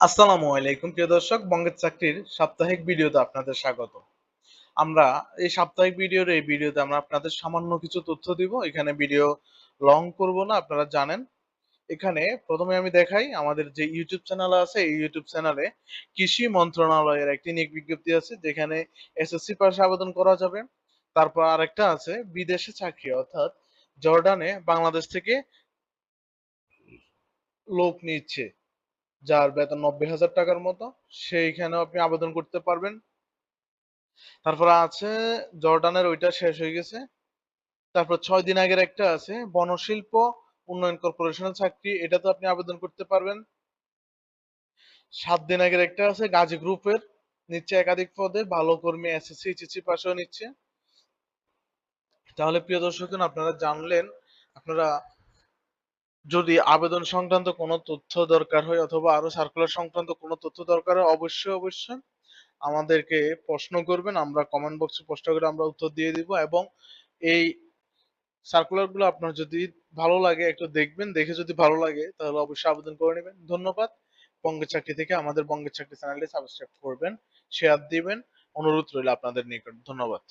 আসসালামু আলাইকুম, প্রিয় দর্শক। বঙ্গের চাকরির সাপ্তাহিক ভিডিওতে আপনাদের স্বাগত। আমরা এই সাপ্তাহিক ভিডিওর এই ভিডিওতে আমরা আপনাদের সামান্য কিছু তথ্য দিব। এখানে ভিডিও লং করব না, আপনারা জানেন। এখানে প্রথমে আমি দেখাই আমাদের যে ইউটিউব চ্যানেল আছে, এই ইউটিউব চ্যানেলে কৃষি মন্ত্রণালয়ের একটি নিয়োগ বিজ্ঞপ্তি আছে, যেখানে এসএসসি পাশে আবেদন করা যাবে। তারপর আরেকটা আছে, বিদেশে চাকরি, অর্থাৎ জর্ডানে বাংলাদেশ থেকে লোক নিচ্ছে। যার বেতন নব্বই হাজার টাকার মতো, সেইখানেও আপনি আবেদন করতে পারবেন। তারপর আছে, জর্ডানের ওইটা শেষ হয়ে গেছে। তারপর ছয় দিন আগের একটা আছে, বনশিল্প উন্নয়ন কর্পোরেশনের চাকরি, এটাতে আপনি আবেদন করতে পারবেন। সাত দিন আগের একটা আছে, গাজী গ্রুপের, নিচ্ছে একাধিক পদে, ভালো কর্মী, এসএসসি, এইচএসসি পাশেও নিচ্ছে। তাহলে প্রিয় দর্শক, আপনারা জানলেন, আপনারা যদি আবেদন সংক্রান্ত কোনো তথ্য দরকার হয় অথবা আরও সার্কুলার সংক্রান্ত কোনো তথ্য দরকার হয়, অবশ্যই অবশ্যই আমাদেরকে প্রশ্ন করবেন। আমরা কমেন্ট বক্সে প্রশ্ন করে আমরা উত্তর দিয়ে দিব এবং এই সার্কুলারগুলো আপনার যদি ভালো লাগে একটু দেখবেন। দেখে যদি ভালো লাগে তাহলে অবশ্যই আবেদন করে নেবেন। ধন্যবাদ। বঙ্গের চাকরি থেকে আমাদের বঙ্গের চাকরি চ্যানেলটি সাবস্ক্রাইব করবেন শেয়ার দিবেন। অনুরোধ রইল আপনাদের নিকট। ধন্যবাদ।